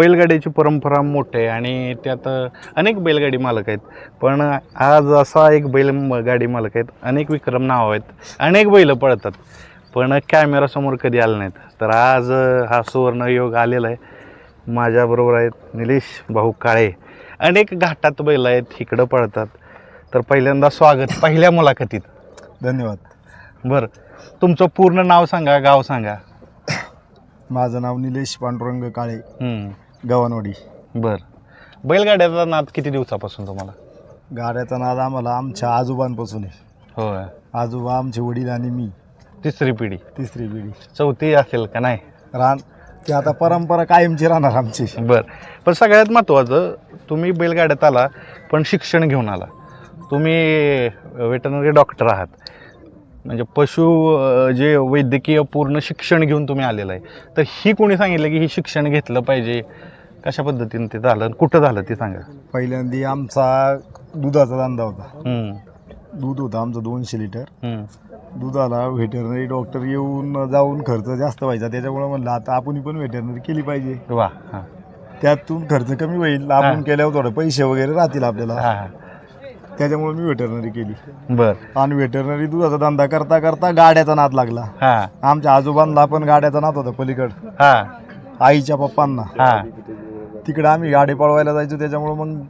बैलगाडीची परंपरा मोठी आहे आणि त्यात अनेक बैलगाडी मालक आहेत. पण आज असा एक बैल म- गाडी मालक आहेत अनेक विक्रम नाव आहेत अनेक बैलं पळतात. पण कॅमेरासमोर कधी आले नाहीत. तर आज हा सुवर्ण योग आलेला आहे. माझ्याबरोबर आहेत निलेश भाऊ काळे. अनेक घाटात बैल आहेत इकडं पळतात. तर पहिल्यांदा स्वागत पहिल्या मुलाखतीत. धन्यवाद. बरं तुमचं पूर्ण नाव सांगा गाव सांगा. माझं नाव निलेश पांडुरंग काळे. गव्हाणवाडी बरं. बैलगाड्याचा नाद किती दिवसापासून तुम्हाला? गाड्याचा नाद आम्हाला आमच्या आजोबांपासून आहे. होय. आजोबा आमचे वडील आणि मी. तिसरी पिढी. तिसरी पिढी. चौथी असेल का नाही? रान ती आता परंपरा कायमची राहणार आमची. बरं. पण सगळ्यात महत्त्वाचं तुम्ही बैलगाड्यात आला पण शिक्षण घेऊन आला. तुम्ही वेटनरी डॉक्टर आहात. म्हणजे पशु जे वैद्यकीय पूर्ण शिक्षण घेऊन तुम्ही आलेलं आहे तर ही कोणी सांगितलं की ही शिक्षण घेतलं पाहिजे? कशा पद्धतीने ते झालं कुठं झालं ते सांगा. पहिल्यांदी आमचा दुधाचा धंदा होता. हम्म, दूध होतं आमचं दोनशे लिटर. हम्म, दुधाला व्हेटरनरी डॉक्टर येऊन जाऊन खर्च जास्त व्हायचा. त्याच्यामुळे म्हणलं आता आपण पण व्हेटरनरी केली पाहिजे. वा हां. त्यातून खर्च कमी होईल. आपण केल्यावर थोडे पैसे वगैरे राहतील आपल्याला. हां. त्याच्यामुळे मी व्हेटरनरी केली. बरं. आणि व्हेटरनरी दुधाचा धंदा करता करता गाड्याचा नाद लागला. हां. आमच्या आजोबांना पण गाड्याचा नाद होता पलीकड. हां. आईच्या पप्पांना. हां. तिकडे आम्ही गाडी पळवायला जायचो त्याच्यामुळे मग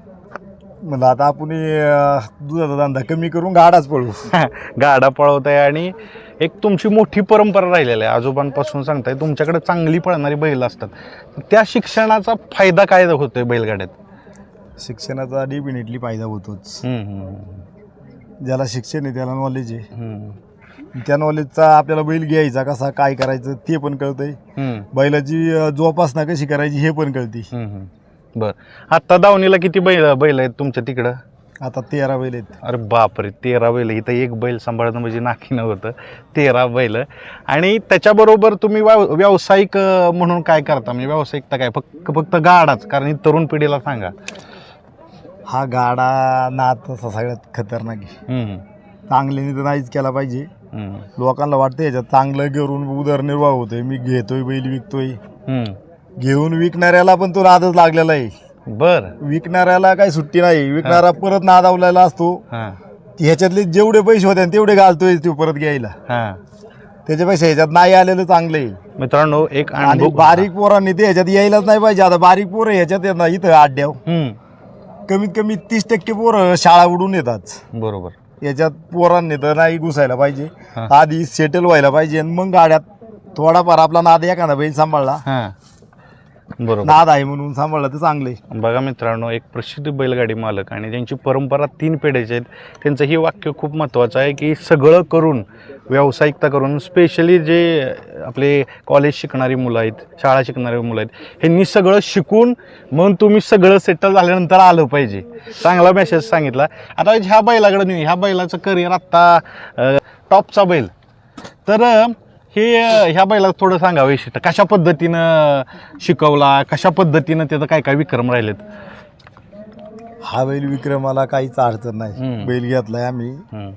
म्हणलं आता आपण अं, दुधाचा धंदा कमी करून गाडाच पळवू. गाडा पळवताय आणि एक तुमची मोठी परंपरा राहिलेली आहे. आजोबांपासून सांगताय तुमच्याकडे चांगली पळणारी बैल असतात. त्या शिक्षणाचा फायदा काय होतोय बैलगाड्यात? शिक्षणाचा डेफिनेटली फायदा होतोच. ज्याला शिक्षण आहे त्याला नॉलेज आहे. त्या नॉलेजचा आपल्याला बैल घ्यायचा कसा काय करायचं ते पण कळतंय. बैलाची अं, जोपासना कशी करायची हे पण कळते. बरं. आत्ता दावणीला किती बैल बैल आहेत तुमच्या तिकडं? आता तेरा बैल आहेत. अरे बापरे तेरा बैल. इथं एक बैल सांभाळणं म्हणजे नाकीनं होतं. तेरा बैल. आणि त्याच्याबरोबर तुम्ही व्याव व्यावसायिक अं, म्हणून काय करता? म्हणजे व्यावसायिकता काय? फक्त फक्त गाडाच. कारण ही तरुण पिढीला सांगा. हा गाडा नाद तसा सगळ्यात खतरनाक आहे. हम्म, चांगल्याने तर नाहीच केला पाहिजे. हम्म, लोकांना वाटतं याच्यात चांगलं करून उदरनिर्वाह होतोय. मी घेतोय बैल विकतोय. हम्म. घेऊन विकणाऱ्याला पण तो नादच लागलेला आहे. बर. विकणाऱ्याला काही सुट्टी नाही. विकणारा परत नादावलेला असतो. हा. ह्याच्यातले जेवढे पैसे होते ना तेवढे घालतोय तो परत घ्यायला. हा. त्याच्यापेक्षा ह्याच्यात नाही आलेलं चांगलं आहे. मित्रांनो एक आणि अनुभव बारीक पोरांनी ते ह्याच्यात यायलाच नाही पाहिजे. आता बारीक पोरं ह्याच्यात येत ना इथं आड्याव. हम्म, कमीत कमी तीस टक्के पोरं शाळा उडून येतात. बरोबर. याच्यात पोरांनी तर नाही घुसायला पाहिजे. हा. आधी सेटल व्हायला पाहिजे आणि मग गाड्यात थोडाफार आपला नाद एखादा बैल सांभाळला. हा. बरोबर. नाद आहे म्हणून सांभाळला तर चांगले बघा मित्रांनो एक प्रसिद्ध बैलगाडी मालक आणि ज्यांची परंपरा तीन पिढ्याची आहेत. त्यांचं हे वाक्य खूप महत्त्वाचं आहे की सगळं करून व्यावसायिकता करून स्पेशली जे आपले कॉलेज शिकणारी मुलं आहेत शाळा शिकणारी मुलं आहेत ह्यांनी सगळं शिकून मग तुम्ही सगळं सेटल झाल्यानंतर आलं पाहिजे. चांगला मेसेज सांगितला. आता ह्या बैलाकडे नाही ह्या बैलाचं करिअर आत्ता टॉपचा बैल. तर हे ह्या बैला थोडं सांगा वैशिष्ट्य. कशा पद्धतीनं शिकवला? कशा पद्धतीनं त्याचं काय काय विक्रम राहिलेत? हा बैल विक्रमाला काहीच अडचण हम्म. नाही बैल घेतलाय आम्ही. हम्म,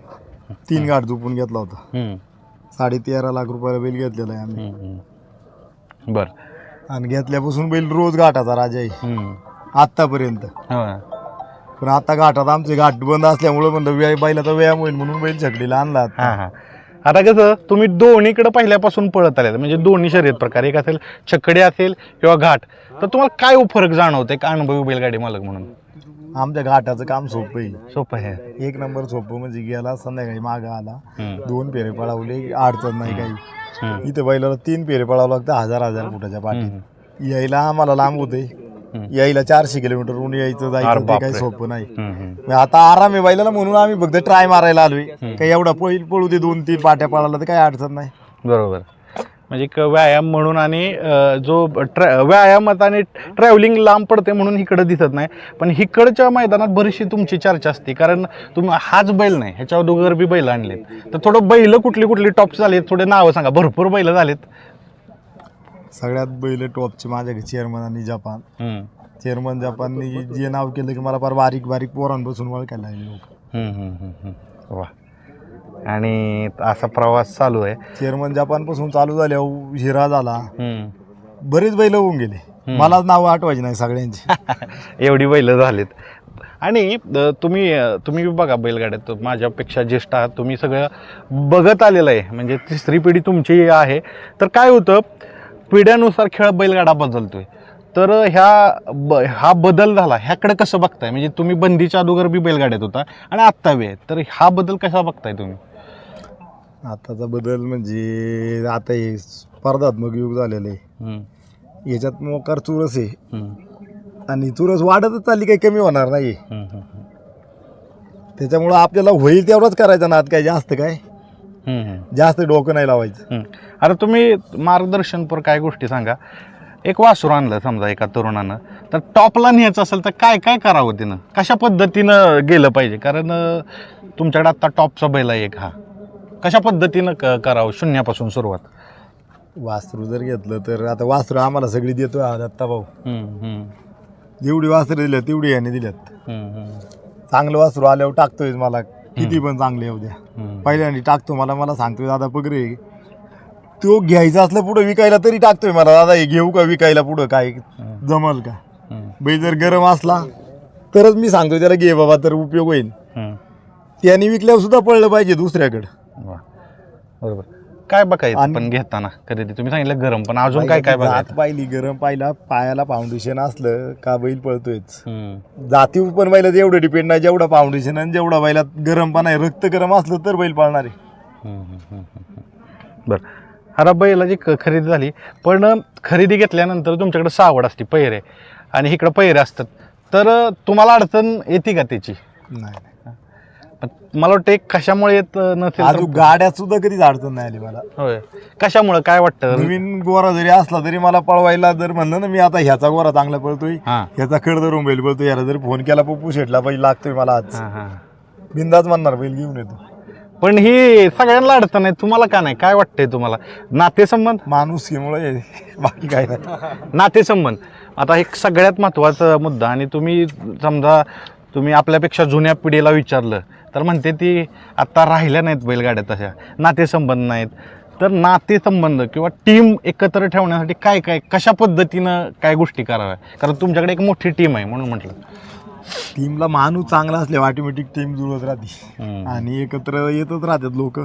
तीन गाठ झोपून घेतला होता. हम्म, साडे तेरा लाख रुपयाला बैल घेतलेला आहे आम्ही. हम्म, हम्म. बरं. आणि घेतल्यापासून बैल रोज घाटाचा राजा आहे. हम्म. हो. पण आता घाटात आमचे घाट बंद असल्यामुळे म्हणलं व्याय बैलाचा व्यायाम होईल म्हणून बैल छकडीला आणला. हा हा. आता कसं तुम्ही दोन्हीकडे पहिल्यापासून पळत आले म्हणजे दोन्ही शर्यत प्रकार एक असेल छकडे असेल किंवा घाट. तर तुम्हाला काय फरक जाणवते एक अनुभवी बैलगाडी मालक म्हणून? आमच्या घाटाचं काम सोपं आहे. सोपं आहे. एक नंबर सोपं म्हणजे गेला संध्याकाळी मागं आला. दोन फेरे पळावले अडचण नाही काही. इथं बैलाला तीन फेरे पळावं लागतं हजार हजार फुटाच्या पाठी यायला आम्हाला लांब होते. यायला चारशे किलोमीटर ऊन यायचं जायचं ते. काही सोपं नाही. मग आता आराम आहे बैलाला म्हणून आम्ही फक्त ट्राय मारायला आलोय. काही एवढा पळी पळू दे दोन तीन पाट्या पळाला तर काही अडचण नाही. बरोबर. म्हणजे एक व्यायाम म्हणून आणि अं, जो ट्रॅ व्यायामात आणि ट्रॅव्हलिंग लांब पडते म्हणून इकडं दिसत नाही. पण इकडच्या मैदानात बरीचशी तुमची चर्चा असते. कारण तुम्ही हाच बैल नाही. ह्याच्या अगोदर बी बैल आणलेत. तर थोडं बैल कुठली कुठली टॉप झालेत. थोडे नावं सांगा. भरपूर बैल झालेत. सगळ्यात बैल टॉपचे माझ्या चेअरमन आणि जपान. चेअरमन जपाननी जे नाव केलं की मला फार बारीक बारीक पोरांपासून ओळखायला लागले लोक. वा. आणि असा प्रवास चालू आहे. चेअरमन जपानपासून चालू झाल्यावर हिरा झाला. बरेच बैल होऊन गेले. मलाच नाव आठवायची नाही सगळ्यांची. एवढी बैल झालीत. आणि तुम्ही तुम्ही बघा बैलगाड्यात माझ्यापेक्षा ज्येष्ठ आहात तुम्ही सगळं बघत आलेलं आहे. म्हणजे तिसरी पिढी तुमची आहे. तर काय होतं पिढ्यानुसार खेळ बैलगाडा बदलतोय. तर ह्या ब हा बदल झाला ह्याकडे कसं बघताय? म्हणजे तुम्ही बंदीच्या अगोदर बी बैलगाड्यात होता आणि आत्ता आहे. तर हा बदल कसा बघताय तुम्ही? आताचा बदल म्हणजे आता हे स्पर्धात्मक युग झालेलं आहे. याच्यात मोकार चुरस आहे. आणि चुरस वाढतच चालली काही कमी होणार नाही त्याच्यामुळं आपल्याला होईल तेवढंच करायचं ना काय जास्त काय. जास्त डोकं नाही लावायचं. आता तुम्ही मार्गदर्शनपर काय गोष्टी सांगा. एक वासरू आणलं समजा एका तरुणानं. तर टॉपला न्यायचं असेल तर काय काय करावं तिनं? कशा पद्धतीनं गेलं पाहिजे? कारण तुमच्याकडे आत्ता टॉपचा बैल आहे एक हा. कशा पद्धतीनं क करावं? शून्यापासून सुरुवात. वासरू जर घेतलं तर आता वासरू आम्हाला सगळी देतो हा दत्ता भाऊ. जेवढी वासरं दिल्यात तेवढी याने दिल्यात. चांगलं वासरू आल्यावर टाकतोय मला. किती पण चांगले येऊ द्या. पहिल्यांदा टाकतो मला मला सांगतोय दादा पगरे तो घ्यायचा असलं पुढं विकायला तरी टाकतोय मला दादा हे घेऊ का विकायला पुढं? काय जमल का? बैल जर गरम असला तरच मी सांगतो त्याला घे बाबा तर उपयोग होईल. त्याने विकल्यावर सुद्धा पडलं पाहिजे दुसऱ्याकडं. बरोबर. काय बघायचं आणि- पण घेताना खरेदी? तुम्ही सांगितलं गरम पण अजून काय काय जात बघायचं? पाहिली गरम पाहिला पायाला फाउंडेशन असलं का बैल पळतोयच? जातीवर पण बैलात एवढं डिपेंड नाही जेवढं फाउंडेशन आणि जेवढा बैलात गरमपणा आहे. रक्त गरम असलं तर बैल पाळणार. आहे. बरं. अरे बैलाची क खरेदी झाली पण खरेदी घेतल्यानंतर तुमच्याकडे सावड असते पैरे. आणि इकडं पैरे असतात. तर तुम्हाला अडचण येते का त्याची? नाही. मला वाटतं एक कशामुळे येत नसेल अजून गाड्यात सुद्धा कधीच अडचण नाही आली मला. होय. कशामुळे? काय वाटतं? नवीन गोरा जरी असला तरी मला पळवायला जर म्हणलं ना मी आता ह्याचा गोरा चांगला पळतोय हां. ह्याचा खड धरून बैल पळतोय याला जर फोन केला पप्पू शेटला बैल लागतोय मला आज. हां हां. बिंदाच म्हणणार बैल घेऊन येतो. पण ही सगळ्यांना अडचण आहे. तुम्हाला का नाही? काय वाटतंय तुम्हाला? नातेसंबंध? माणूस मुळे बाकी काय नाही. नातेसंबंध. आता एक सगळ्यात महत्त्वाचा मुद्दा आणि तुम्ही समजा तुम्ही आपल्यापेक्षा जुन्या पिढीला विचारलं तर म्हणते ती आत्ता राहिल्या नाहीत बैलगाड्या तशा. नातेसंबंध नाहीत. तर नातेसंबंध किंवा टीम एकत्र ठेवण्यासाठी काय काय कशा पद्धतीनं काय गोष्टी कराव्या? कारण तुमच्याकडे एक मोठी टीम आहे म्हणून म्हटलं. टीमला माणूस चांगला असल्यावर ऑटोमॅटिक टीम जुळत राहते. आणि एकत्र येतच राहतात लोक.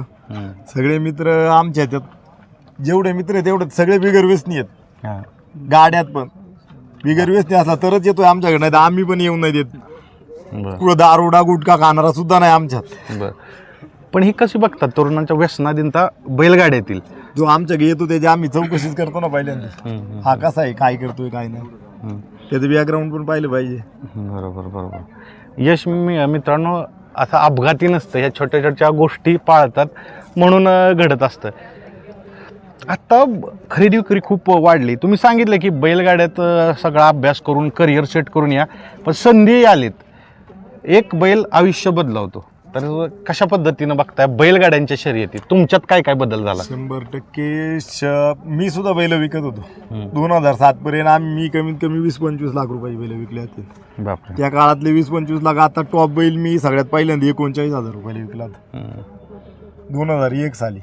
सगळे मित्र आमच्या ह्याच्यात. जेवढे मित्र आहेत तेवढे सगळे बिगर व्यसनी आहेत. गाड्यात पण. बिगर व्यसनी असला तरच येतोय आमच्याकडे नाही तर आम्ही पण येऊन नाही देत. बरं. पुढं दारोडा गुटखा खाणारा सुद्धा नाही आमच्यात. बरं. पण ही कशी बघतात तरुणांच्या व्यसनाधीनता बैलगाड्यातील? जो आमच्याकडे येतो त्याची आम्ही चौकशीच करतो ना पहिल्यांदा हम्म, हा कसा आहे काय करतोय काय नाही. हम्म. त्याचं बॅकग्राऊंड पण पाहिलं पाहिजे. बरोबर बरोबर. यश मी मित्रांनो असं अपघाती नसतं ह्या छोट्या छोट्या गोष्टी पाळतात म्हणून अं, घडत असतं. आत्ता ब- खरेदी विक्री खूप वाढली. तुम्ही सांगितलं की बैलगाड्यात अं, सगळा अभ्यास करून करिअर सेट करून या पण संधी आलीत. एक बैल आयुष्य बदलावतो तर कशा पद्धतीनं बघताय बैलगाड्यांच्या शर्यती तुमच्यात काय काय बदल झाला शंभर टक्के श- मी सुद्धा बैल विकत होतो. दोन हजार सात पर्यंत आम्ही मी कमीत कमी वीस पंचवीस लाख रुपये बैल विकले होते बापरे त्या काळातले वीस पंचवीस लाख आता टॉप बैल मी सगळ्यात पहिल्यांदा एकोणचाळीस हजार रुपयाला विकला होता हम्म. दोन हजार एक साली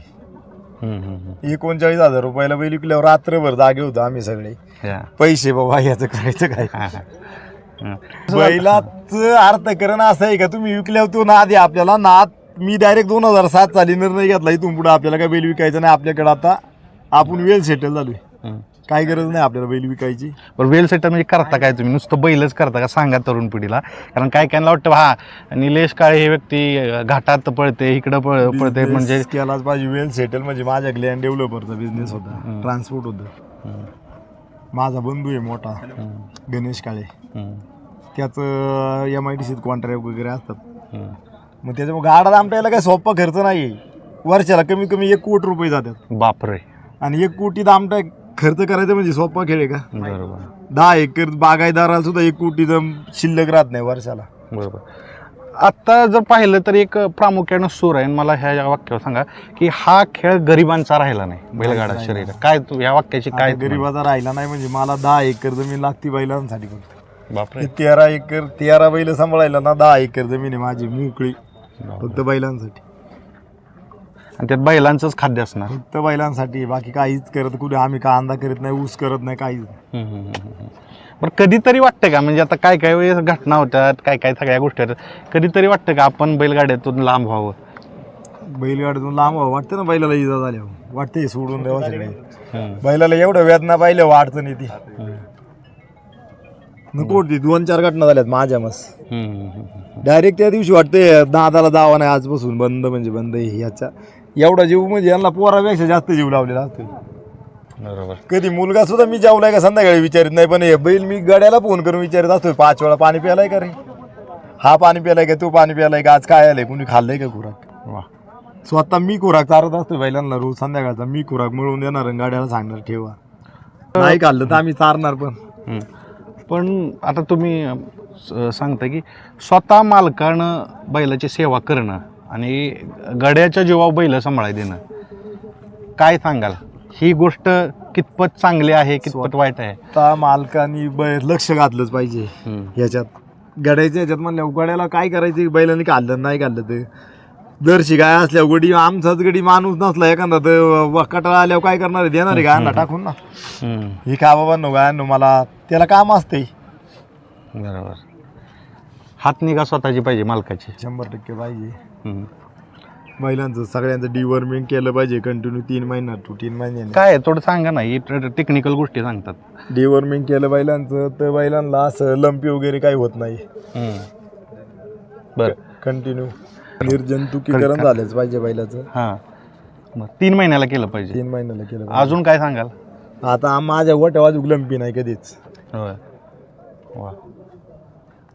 हम्म, हम्म, हम्म. एकोणचाळीस हजार रुपयाला बैल विकल्यावर रात्रभर जागे होतो आम्ही सगळे या. पैसे बाबा याचं करायचं काय हा, हा. बैलाचं अर्थकरण असं आहे का? तुम्ही विकल्यावर तो नाद आहे आपल्याला. नाद मी डायरेक्ट दोन हजार सात साली निर्णय घेतला इथून पुढे. आपल्याला काय बैल विकायचं नाही आपल्याकडे आता. आपण वेल सेटल झालोय. हम्म. काही गरज नाही आपल्याला बैल विकायची. बरं वेल सेटर म्हणजे करता काय तुम्ही? नुसतं बैलच करता का? सांगा तरुण पिढीला. कारण काय कायला वाटतं हा निलेश काळे हे व्यक्ती घाटात पळते इकडं पळ पळते म्हणजे केलाच पाहिजे. वेल सेटल म्हणजे माझ्या लँड डेव्हलपरचा बिझनेस होता. ट्रान्सपोर्ट होतं. माझा बंधू आहे मोठा गणेश काळे. त्याचं एम आय डी सीत कॉन्ट्रॅक्ट वगैरे असतात. मग त्याच्यामुळे गाडा आमटायला काय सोपा खर्च नाही वर्षाला कमीत कमी एक कोटी रुपये जातात. बापरे. आणि एक कोटीत आमटा खर्च करायचा म्हणजे सोपा खेळ आहे का? बरोबर. दहा एकर बागायदाराला सुद्धा एक कोटीचं शिल्लक राहत नाही वर्षाला. बरोबर. आत्ता जर पाहिलं तर एक प्रामुख्यानं सूर आहे. मला ह्या या वाक्यावर सांगा की हा खेळ गरिबांचा राहिला नाही बैलगाडा शरीर. काय तू या वाक्याची काय गरीबाचा राहिला नाही म्हणजे मला दहा एकर जमीन लागती बैलांसाठी फक्त. बापरे. तेरा एकर तेरा बैल सांभाळायला ना दहा एकर जमीन आहे माझी मोकळी. फक्त बैलांसाठी. आणि त्यात बैलांचंच खाद्य असणार. फक्त बैलांसाठी. बाकी काहीच करत कुठे आम्ही कांदा करत नाही ऊस करत नाही काहीच बरं कधीतरी वाटतं का? म्हणजे आता काय काय वेळेस घटना होतात काय काय सगळ्या गोष्टी होतात कधीतरी वाटतं का आपण बैलगाड्यातून लांब व्हावं? बैलगाडीतून लांब व्हावं. वाटतं ना बैलाला इजा झाल्यावर वाटते हे सोडून द्यावं सगळे बैलाला एवढं वेदना पाहिलं वाटतं नाही ती. हम्म, नको होती दोन चार घटना झाल्यात माझ्या मस. डायरेक्ट त्या दिवशी वाटते दादाला दावा नाही आजपासून बंद म्हणजे बंद याचा एवढा जीव म्हणजे यांना पोरापेक्षा जास्त जीव लावलेला असतो बरोबर. कधी मुलगा सुद्धा मी जेवलाय का संध्याकाळी विचारित नाही पण हे बैल मी गड्याला फोन करून विचारित असतो पाच वेळा पाणी प्यायलाय का रे? हा पाणी प्यायलाय का तू पाणी प्यायलाय का आज काय आलंय कुणी खाल्लंय का खुराक? वा. स्वतः मी खुराक चारत असतो बैलांना रोज संध्याकाळचा मी खुराक मिळवून देणार आणि गाड्याला सांगणार ठेवा. नाही खाल्लं तर आम्ही चारणार पण. हम्म. पण आता तुम्ही अं, स- सांगता की स्वतः मालकानं बैलाची सेवा करणं आणि गड्याच्या जीवावर बैल सांभाळाय देणं काय सांगाल? ही गोष्ट कितपत चांगली आहे कितपत वाईट आहे? आता मालकानी बै लक्ष घातलंच पाहिजे. ह्याच्यात गड्याच्या ह्याच्यात म्हणल्यावर गड्याला काय करायचं? बैलांनी खाल्लं नाही खाल्लं ते दर्शी गाय असल्यावर गडी आमचाच गडी माणूस नसला एखादा तर व- कटाळा आल्यावर काय करणार आहे? देणार आहे गायांना टाकून ना. ही खा बाबा नो गायांनो मला त्याला काम असते बरोबर. हात निगा स्वतःची पाहिजे मालकाची. शंभर टक्के पाहिजे. हम्म. बैलांचं सगळ्यांचं डिवर्मिंग केलं पाहिजे कंटिन्यू तीन महिन्यात टू तीन महिन्याने. काय आहे? थोडं सांगा ना ही टेक्निकल गोष्टी सांगतात. डिवर्मिंग केलं बैलांचं तर बैलांना असं लंपी वगैरे काही होत नाही. हम्म. बरं. कंटिन्यू निर्जंतुकीकरण झालंच पाहिजे बैलाचं. हां. मग तीन महिन्याला केलं पाहिजे. तीन महिन्याला केलं पाहिजे. अजून काय सांगाल? आता आम- माझ्या गोट्या वाजूक लंपी नाही कधीच. होय. वा.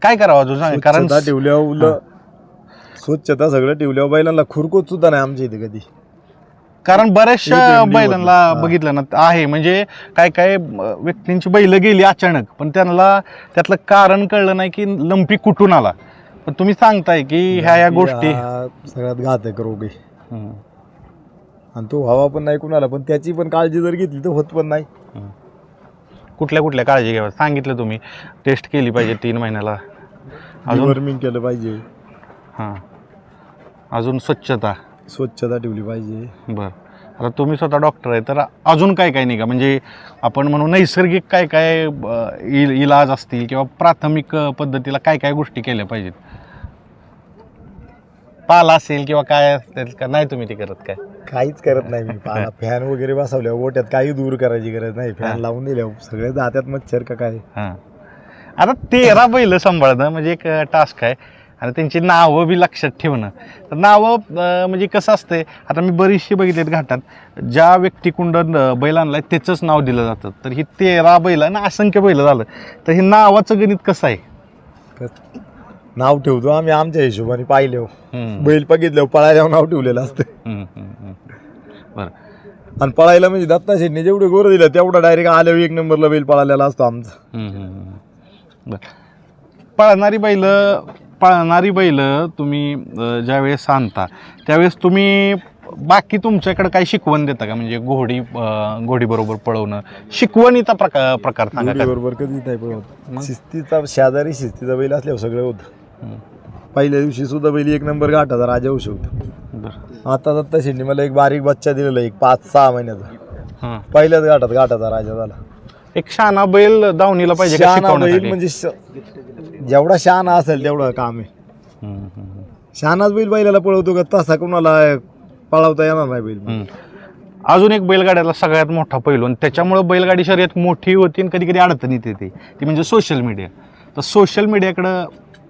काय करावं अजून सांगा? कारण स्वच्छता ठेवल्यावर उल- स्वच्छता सगळं ठेवल्यावर बैलांना खुरकोत सुद्धा नाही आमच्या इथे कधी. कारण बऱ्याचशा बैलांना. हा. बघितलं ना आहे. म्हणजे काय काय अं, व्यक्तींची बैल गेली अचानक पण त्यांना त्यातलं कारण कळलं नाही की लंपी कुठून आला. पण तुम्ही सांगताय की ह्या ह्या गोष्टी. हा सगळ्यात घातक रोग आहे. हम्म, आणि तो हवा पण नाही कुणाला पण त्याची पण काळजी जर घेतली तर होत पण नाही. कुठल्या कुठल्या काळजी घ्याव्या सांगितलं तुम्ही. टेस्ट केली पाहिजे तीन महिन्याला. अजून? केलं पाहिजे. हां. अजून स्वच्छता. स्वच्छता ठेवली पाहिजे. बरं. आता तुम्ही स्वतः डॉक्टर आहे तर अजून काय काय निघा? म्हणजे आपण म्हणू नैसर्गिक काय काय इल इलाज असतील किंवा प्राथमिक पद्धतीला काय काय गोष्टी केल्या पाहिजेत? पाला असेल किंवा काय असेल का नाही तुम्ही ते करत काय? काहीच करत नाही मी. पाला फॅन वगैरे बसवल्या ओट्यात काही दूर करायची गरज नाही. फॅन लावून दिल्यावर सगळे जात्यात मच्छर का काय? हां. आता तेरा बैल सांभाळणं म्हणजे एक टास्क आहे. आणि त्यांची नावं बी लक्षात ठेवणं. तर नावं म्हणजे कसं असतंय आता मी बरीचशी बघितलेत घाटात. ज्या व्यक्तिकुंड बैल आणलाय त्याचंच नाव दिलं जातं. तर ही तेरा बैल आणि असंख्य बैल झालं. तर हे नावाचं गणित कसं आहे? नाव ठेवतो आम्ही आमच्या हिशोबाने पाहिले हम्म, बैल बघितल्यावर पळायला नाव ठेवलेलं असतं. बरं. आणि पळायला म्हणजे दत्ता शेटने जेवढे गोरं दिलं तेवढा डायरेक्ट आल्यावर एक नंबरला बैल पळालेला असतो आमचा. बरं. पळणारी बैल पळणारी बैल तुम्ही ज्यावेळेस आणता त्यावेळेस तुम्ही बाकी तुमच्याकडे काही शिकवण देता का? म्हणजे घोडी घोडीबरोबर पळवणं शिकवणीचा प्रकार प्रकार सांगा बरोबर कधीच नाही पळवत. शिस्तीचा शेजारी शिस्तीचा बैल असल्यावर सगळं होतं. पहिल्या दिवशी सुद्धा बैल एक नंबर घाटाचा राजा होऊ शकतो. आता दत्ता शेटने मला एक बारीक बच्चा दिलेला एक पाच सहा महिन्याचा. पहिल्याच घाटात घाटाचा राजा झाला. एक शहाणा बैल दावणीला पाहिजे बैल? म्हणजे जेवढा शहाणा असेल तेवढं काम आहे. हम्म, हम्म, हम्म. शहाणाच बैल बैलाला पळवतो का तसा कोणाला पळवता येणार नाही बैल. हम्म. अजून एक बैलगाड्याला सगळ्यात मोठा पैलू आणि त्याच्यामुळे बैलगाडी शर्यत मोठी होती आणि कधी कधी अडचणीत येते. ती म्हणजे सोशल मीडिया तर सोशल मीडियाकडं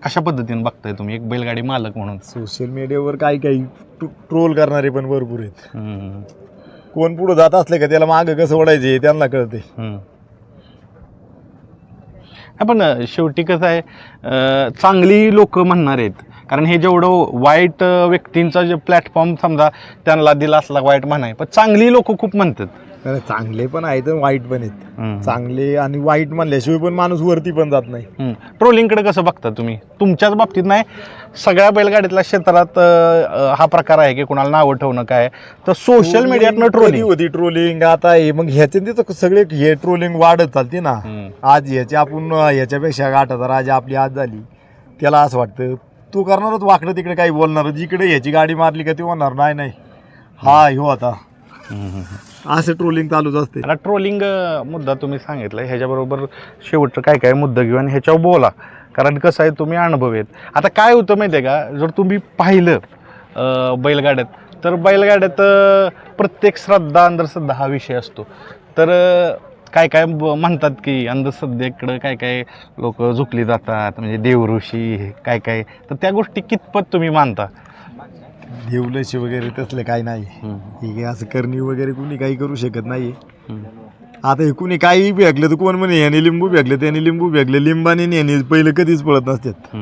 कशा पद्धतीने बघताय तुम्ही? एक बैलगाडी मालक म्हणून. सोशल मीडियावर काही काही ट्रोल करणारे पण भरपूर आहेत. हम्म, कोण पुढे जात असले का त्याला मागं कसं ओढायचे त्यांना कळते हम्म. पण शेवटी कसं आहे चांगली लोक म्हणणार आहेत. कारण हे जेवढं वाईट व्यक्तींचा जे प्लॅटफॉर्म समजा त्यांना दिला असला वाईट म्हणाय पण चांगली लोक खूप म्हणतात. नाही, चांगले पण आहेत आणि वाईट पण आहेत. चांगले आणि वाईट म्हणल्याशिवाय पण माणूस वरती पण जात नाही. ट्रोलिंगकडे कसं बघता तुम्ही? तुमच्याच बाबतीत नाही सगळ्या बैलगाडीतल्या क्षेत्रात अं, हा प्रकार आहे की कुणाला नावं ठेवणं काय? तर सोशल मीडियातनं कधी ट्रोलिंग होती? ट्रोलिंग आता हे मग ह्याचे तिथं सगळे हे ट्रोलिंग वाढत चालते ना. आज ह्याची आपण ह्याच्यापेक्षा गाठाचा राजा आपली आज झाली. त्याला असं वाटतं तू करणारच वाकडं तिकडे काही बोलणार जिकडे ह्याची गाडी मारली का ते होणार? नाही नाही. हा हो आता. असं ट्रोलिंग चालूच असते. आता ट्रोलिंग मुद्दा तुम्ही सांगितलं ह्याच्याबरोबर शेवटचं काय काय मुद्दा घेऊ आणि ह्याच्यावर बोला. कारण कसं आहे तुम्ही अनुभव आहेत. आता काय होतं माहिती आहे का? जर तुम्ही पाहिलं अं, बैलगाड्यात तर बैलगाड्यात अं, प्रत्येक श्रद्धा अंधश्रद्धा हा विषय असतो. तर अं, काय काय ब- म्हणतात की अंधश्रद्धेकडं काय काय लोक झुकली जातात म्हणजे देवऋषी हे काय काय. तर त्या गोष्टी कितपत तुम्ही मानता? देवलशी वगैरे तसलं काही नाही. हे काय असं करणी वगैरे कुणी काही करू शकत नाही आता हे कुणी काही फेकलं तर कोण म्हणे याने लिंबू फेकले त्याने लिंबू फेकले लिंबाने आणि याने पहिले कधीच पळत नसतात.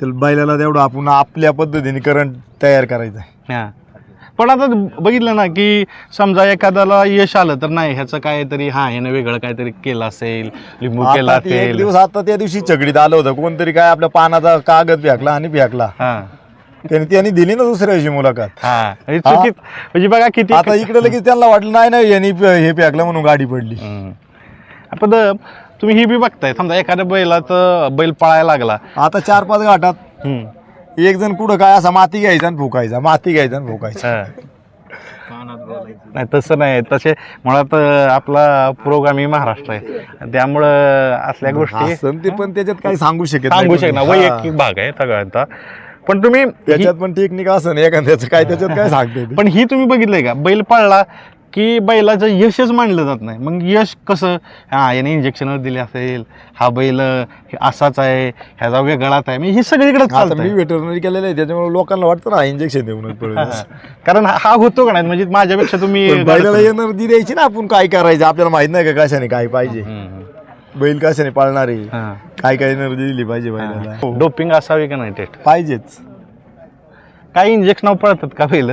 तर बैलाला तेवढं आपण आपल्या पद्धतीने करंट तयार करायचं हां. पण आता बघितलं ना की समजा एखाद्याला यश आलं तर नाही ह्याचं काहीतरी हा ह्यानं वेगळं काहीतरी केलं असेल लिंबू केला आता ते एक असेल. दिवस आता त्या दिवशी चकडीत आलं होतं कोणतरी काय आपल्या पानाचा कागद फेकला आणि फेकला हा. त्याने त्यांनी दिली ना दुसऱ्या दिवशी मुलाखत. हा म्हणजे चुकीत. म्हणजे बघा किती आता इकडे लगेच त्यांना वाटलं नाही नाही यांनी प- हे फेकलं म्हणून गाडी पडली. हम्म. अ, तुम्ही ही बी बघताय. समजा एखाद्या बैलाचं बैल पळायला लागला. आता चार पाच घाटात हम्म. एक जण कुठं काय असा माती घ्यायचा आणि फुकायचा माती घ्यायचा आणि फुकायचा. हा. नाही तसं नाही. तसे मुळात अ, आपला पुरोगामी महाराष्ट्र आहे. त्यामुळं असल्या गोष्टी असं ते पण त्याच्यात काही सांगू शकत सांगू शकणार कोणी. वैयक्तिक हा. भाग आहे सगळ्यांचा. पण तुम्ही त्याच्यात पण टेक्निक असं नाही एखाद्याचं काय त्याच्यात काय सांगते ते. पण ही तुम्ही बघितलंय का? बैल पळला की बैलाचं यशच मानलं जात नाही. मग यश कसं? हा याने इंजेक्शन दिले असेल. हा बैल हे असाच आहे ह्याचा वेगळाच आहे. म्हणजे हे सगळीकडे आता मी चालतं वेटरनरी केलेलं आहे त्याच्यामुळे लोकांना वाटतं ना इंजेक्शन देऊनच कारण हा हा होतो का नाही? म्हणजे माझ्यापेक्षा तुम्ही पण बैलाला एनर्जी द्यायची ना आपण काय करायचं? आपल्याला माहीत नाही का कशाने काय पाहिजे. हम्म. बैल कशाने पाळणार? हा. काय काय एनर्जी दिली पाहिजे बैलाला? डोपिंग असावी का नाही टेस्ट पाहिजेच. काही इंजेक्शन पळतात का बैल?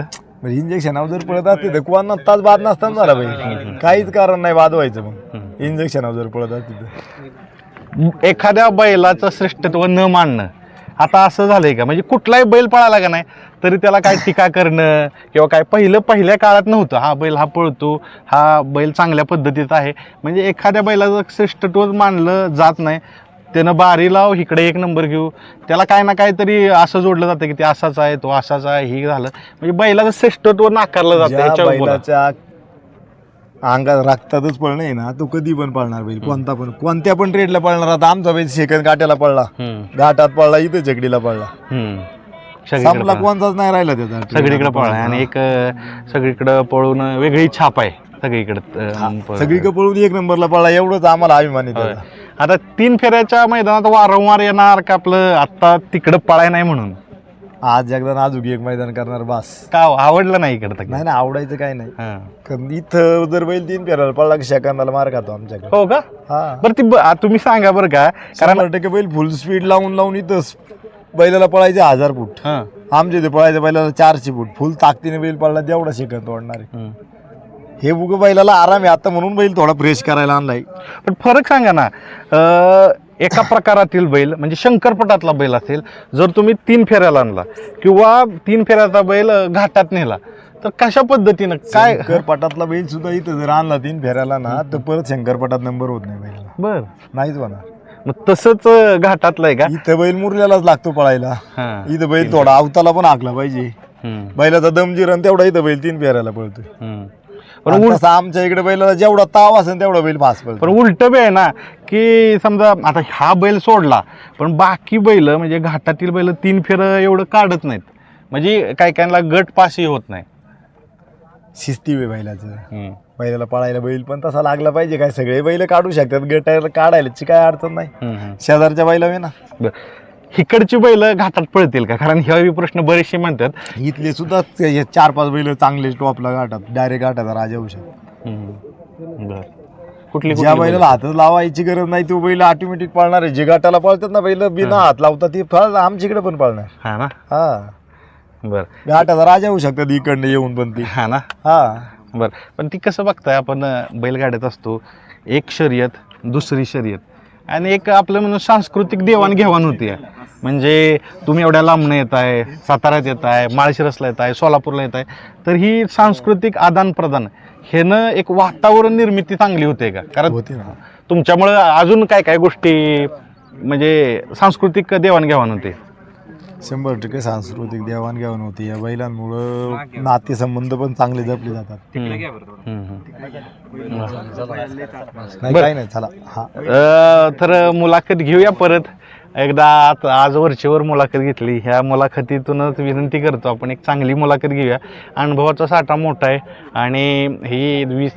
इंजेक्शन जर पळत असते तर कोणा तास बाद नसताना झाला पाहिजे काहीच कारण नाही बाद व्हायचं मग. इंजेक्शन जर पळत असते तर एखाद्या बैलाचं श्रेष्ठत्व न मानणं आता असं झालंय का? म्हणजे कुठलाही बैल पळाला का नाही तरी त्याला काय टीका करणं किंवा काय पहिलं पहिल्या काळात नव्हतं. हा बैल हा पळतो हा बैल चांगल्या पद्धतीत आहे. म्हणजे एखाद्या बैलाचं श्रेष्ठत्व मानलं जात नाही त्यानं बारी लाव इकडे एक नंबर घेऊ. त्याला काय ना काहीतरी असं जोडलं जातं की ते असाच आहे तो असाच आहे हे झालं. म्हणजे बैलाचं श्रेष्ठत्व नाकारलं जातं. बैलाच्या अंगात रक्तातच पळणं आहे ना तो कधी पण पळणार बैल कोणता पण कोणत्या पण ट्रेडला पळणार. आता आमचा बैल सेकंद काट्याला पळला. घाटात पळला इथं चकडीला पळला. संपला. कोणताच नाही राहिला त्याचा. सगळीकडे पळा. आणि एक सगळीकडं पळून वेगळी छाप आहे. सगळीकडे सगळीकडे पळून एक नंबरला पळला एवढंच आम्हाला अभिमान आहे. आता तीन फेऱ्याच्या मैदानात वारंवार येणार का आपलं? आता तिकडं पळाय नाही म्हणून. आज एकदा नाजूक एक मैदान करणार बास. का आवडलं नाही इकडं नाही ना आवडायचं काय नाही. हां. कारण इथं जर बैल तीन फेरायला पळला की सेकंदाला मार खातो आमच्याकडे. हो का? हा. बरं ती ब- आ, तुम्ही सांगा बरं का कारण शंभर टक्के बैल फुल स्पीड लावून लावून इथं बैलाला पळायचे हजार फूट. हां. आमच्या इथे पळायचं बैलाला चारशे फूट. फुल ताकदीने बैल पळला तेवढा आहे. हम्म. हे उगं बैलाला आराम आहे. आता म्हणून बैल थोडा फ्रेश करायला आणलाय. पण फरक सांगा ना अं, एका प्रकारातील बैल म्हणजे शंकरपटातला बैल असेल जर तुम्ही तीन फेऱ्याला आणला किंवा तीन फेऱ्याचा बैल अं, घाटात नेला तर कशा पद्धतीनं काय शंकरपटातला बैल सुद्धा इथं जर आणला तीन फेऱ्याला ना तर परत शंकरपटात नंबर होत नाही बैलाला. बर. नाहीच होणार. मग तसंच अं, घाटातलं आहे का? इथं बैल मुरल्यालाच लागतो पळायला. हां. इथं बैल थोडा अवताला पण हाकला पाहिजे. हम्म, बैलाचा दम जिरण तेवढा इथं बैल तीन फेऱ्याला पळतोय. हम्म. पण आणि उल तसं आमच्या इकडे बैलाला जेवढा ताव असेल तेवढा बैल फास पण उलट बी आहे ना की समजा आता हा बैल सोडला पण बाकी बैल म्हणजे घाटातील बैल तीन फेर एवढं काढत नाहीत. म्हणजे काही काहींना गट पासही होत नाही. शिस्ती वे बैलाचं. हम्म. बैलाला पळायला बैल पण तसा लागला पाहिजे. काय सगळे बैल काढू शकतात गटायला काढायलाची काय अडचण नाही. हम्म, हम्म. शेजारच्या बैला ना बरं. हिकडची बैल घाटात पळतील का? कारण ह्या प्रश्न बरेचसे म्हणतात. इथले सुद्धा ते हे चार पाच बैल चांगले टॉपला गाठात डायरेक्ट गाठाचा राजा. बरं. कुठली ज्या कुठली बैलाला हातच लावायची गरज नाही तो बैल ऑटोमॅटिक पळणार आहे. जे गाठाला पळतात ना बैल बिना हात लावतात ते फळ आमच्याकडे पण पळणार. हा ना? हा. बरं. घाटाचा राजा होऊ शकतात इकडनं येऊन पण ती. हा ना? हा. बरं. पण ती कसं बघताय आपण अं, बैलगाड्यात असतो एक शर्यत दुसरी शर्यत आणि एक आपलं म्हणून सांस्कृतिक देवाणघेवाण होती म्हणजे तुम्ही एवढ्या लांबणं येत आहे साताऱ्यात येत आहे माळशिरसला येत आहे सोलापूरला येत आहे तर ही सांस्कृतिक आदानप्रदान ह्यानं एक वातावरण निर्मिती चांगली होते का? कारण होती ना. तुमच्यामुळं अजून काय काय गोष्टी म्हणजे सांस्कृतिक देवाणघेवाण होते? शंभर टक्के सांस्कृतिक देवाणघेवाण होती. या बैलांमुळं नातेसंबंध पण चांगले जपले जातात. नाही काही नाही चला. हा. अ, तर मुलाखत घेऊया परत. एकदा आत- आज वरचेवर मुलाखत घेतली. ह्या मुलाखतीतूनच विनंती करतो आपण एक चांगली मुलाखत घेऊया. अनुभवाचा साठा मोठा आहे आणि ही वीस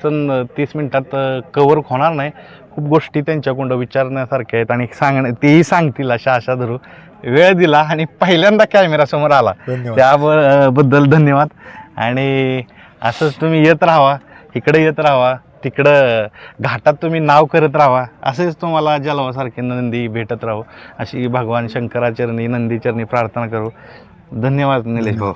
तीस मिनिटात कवर होणार नाही. खूप गोष्टी त्यांच्याकडून विचारण्यासारख्या आहेत आणि सांगण्या तेही सांगतील अशा आशा धरू. वेळ दिला आणि पहिल्यांदा कॅमेरासमोर आला. त्याबद्दल धन्यवाद. आणि असंच तुम्ही येत राहा इकडे येत राहा तिकडं घाटात तुम्ही नाव करत राहा. असेच तुम्हाला जलवासारखे नंदी भेटत राहू. अशी भगवान शंकराचरणी नंदीचरणी प्रार्थना करू. धन्यवाद निलेश भाऊ.